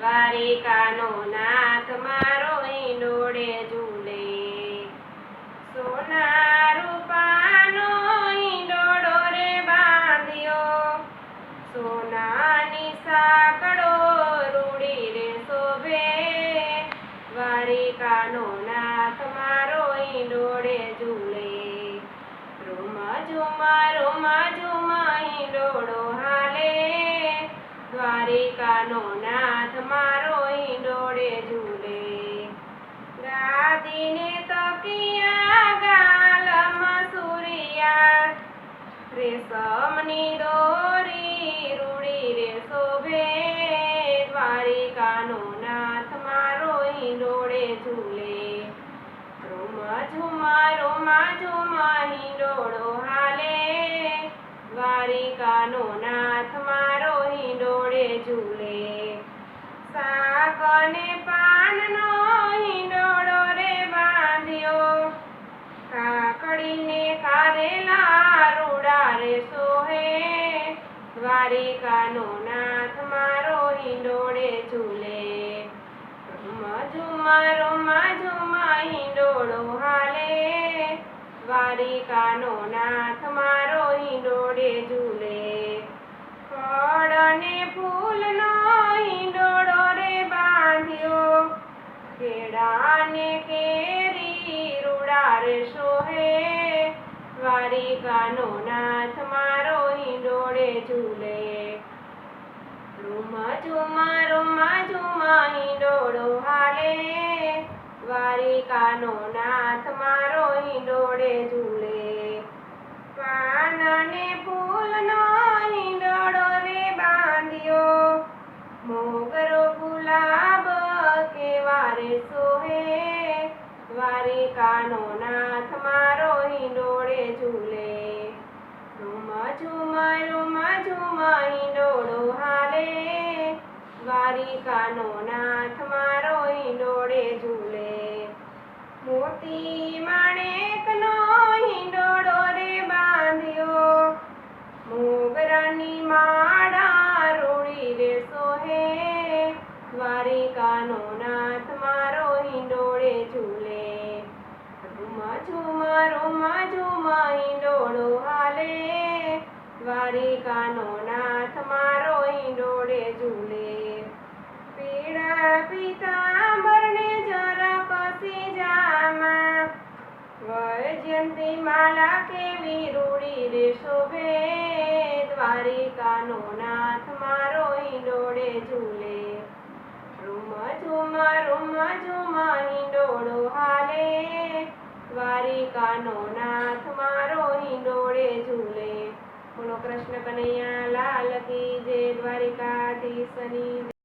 દ્વારિકાનો નાથ મારો ઈંડોળે ઝૂલે. સોના રૂપાનો ઈંડોળો રે બાંધ્યો. સોનાની સાકડો રૂડી રે શોભે. દ્વારિકાનો નાથ મારો ઈંડોળે ઝૂલે. રોમા ઝુમા દ્વારિકાનો નાથ હિંડોળે ઝૂલે. અને પાનનો હિંડોળો રે બાંધ્યો. કાકડીને કારેલા રૂડા રે સોહે. દ્વારિકાનો નાથ મારો હિંડોળે ઝૂલે. ઝુમા રૂમા હિંડોળો હાલે. દ્વારિકાનો નાથ મારો હિંડોળે ઝૂલે. ફળ કેળાને કેરી રૂડાર સોહે. દ્વારિકાનો નાથ મારો હિંડોળે ઝૂલે. રૂમા ઝુમા રૂમા ઝુમા હિંડોળો હાલે. દ્વારિકાનો નાથ મારો હિંડોળે ઝૂલે. નાથ મારો હિંડોળે ઝૂલે. રૂમા ઝુમા રૂમા ઝુમા હિંડોળો હાલે. દ્વારિકાનો નાથ મારો હિંડોળે ઝૂલે. મોતી માણેકનો હિંડોળો રે બાંધ્યો. મોગરાની માળા રોળી રે સોહે. દ્વારિકાનો નાથ મારો હિંડોળે ઝૂલે. ઝુમા રૂમા ઝુમા હિંડોળો હાલે. દ્વારિકાનો નાથ મારો ઈંડોળે ઝૂલે. પીળા પીતાંબરને જરા પસી જામાં. વૈજયંતી માલા કેવી રૂડી રે શોભે. દ્વારિકાનો નાથ મારો ઈંડોળે ઝૂલે. રૂમ ઝુમા રૂમ ઝુમા હિંડોળો હાલે. દ્વારિકાનો નાથ મારો હિંડોળે ઝૂલે બોલો કૃષ્ણ કનૈયા લાલ કી જય દ્વારિકાધીશની.